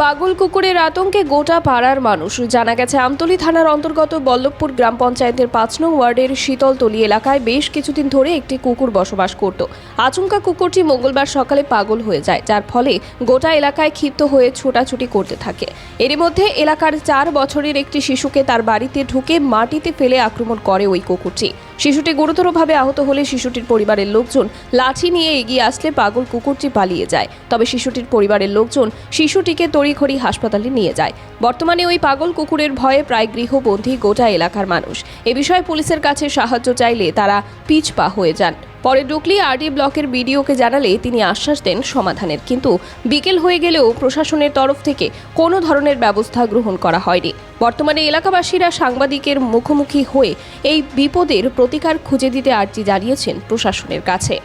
পাগল কুকুরের আতঙ্কে গোটা পাড়ার মানুষ। জানা গেছে, আমতলী থানার অন্তর্গত বল্লভপুর গ্রাম পঞ্চায়েতের পাঁচ নং ওয়ার্ডের শীতলতলি এলাকায় বেশ কিছুদিন ধরে একটি কুকুর বসবাস করত। আচমকা কুকুরটি মঙ্গলবার সকালে পাগল হয়ে যায়, যার ফলে গোটা এলাকায় ক্ষিপ্ত হয়ে ছোটাছুটি করতে থাকে। এরই মধ্যে এলাকার চার বছরের একটি শিশুকে তার বাড়িতে ঢুকে মাটিতে ফেলে আক্রমণ করে ওই কুকুরটি। শিশুটি গুরুতরভাবে আহত হলে শিশুটির পরিবারের লোকজন লাঠি নিয়ে এগিয়ে আসলে পাগল কুকুরটি পালিয়ে যায়। তবে শিশুটির পরিবারের লোকজন শিশুটিকে তড়িঘড়ি হাসপাতালে নিয়ে যায়। বর্তমানে ওই পাগল কুকুরের ভয়ে প্রায় গৃহবন্দী গোটা এলাকার মানুষ। এ বিষয়ে পুলিশের কাছে সাহায্য চাইলে তারা পিছপা হয়ে যান। পরে ডুকলি আরডি ব্লকের বিডিওকে জানালে তিনি আশ্বাস দেন সমাধানের। কিন্তু বিকেল হয়ে গেলেও প্রশাসনের তরফ থেকে কোনো ধরনের ব্যবস্থা গ্রহণ করা হয়নি। বর্তমানে এলাকাবাসীরা সাংবাদিকের মুখোমুখি হয়ে এই বিপদের প্রতিকার খুঁজে দিতে আর্জি জানিয়েছেন প্রশাসনের কাছে।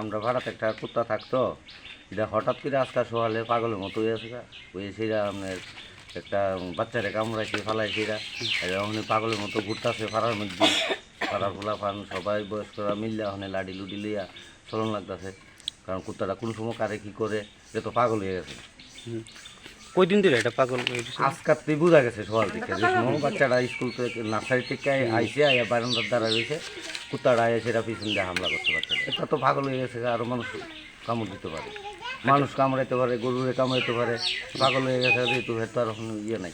আমরা ভাড়াতে একটা কুত্তা থাকতো। এটা হঠাৎ করে আজকে সোহালে পাগলের মতো হয়ে আছে ওই সেরা আপনার একটা বাচ্চারে কামড়াইছে, ফালাইছে এরা। এটা ওখানে পাগলের মতো ঘুরতেছে ফাড়ার মধ্যে। ফাড়া ফুলা ফান সবাই বয়স্করা মিললে ওখানে লাডি লুডি লইয়া চলন লাগতেছে। কারণ কুত্তাটা কোন সময় কারে কী করে, এ তো পাগল হয়ে গেছে। কই দিন ধরে এটা পাগল হয়েছে? আজকাতেই বোঝা গেছে সকাল থেকে যে সময় বাচ্চাটা স্কুল থেকে নার্সারি থেকে আইসে আইয়া বারান্দার দ্বারা রয়েছে কুত্তাটা আইয়া সেটা পিছন দিয়ে হামলা করতে পারছে এটা তো পাগল হয়ে গেছে আরও মানুষ কামড় দিতে পারে। মানুষ কামড়াইতে পারে গরুরে কামড়াইতে পারে পাগল হয়ে গেছে যেহেতু এর তো আর কোনো ইয়ে নাই।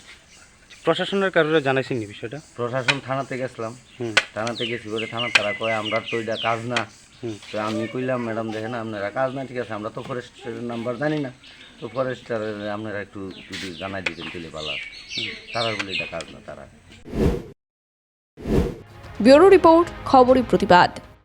প্রশাসনের কারোর জানাইছেন বিষয়টা? প্রশাসন থানাতে গেছিলাম। হুম। থানাতে গেছি করে থানা তারা কয় আমরা তো এটা কাজ না। তো আমি কইলাম ম্যাডাম দেখেন আপনারা কাজ না ঠিক আছে আমরা তো ফরেস্টের নাম্বার জানি না। তো ফরেস্টার আপনারা একটু যদি জানাই দিতেন তেলেপালা তারা বলে এটা কাজ না তারা। ব্যুরো রিপোর্ট খবরই প্রতিবাদ।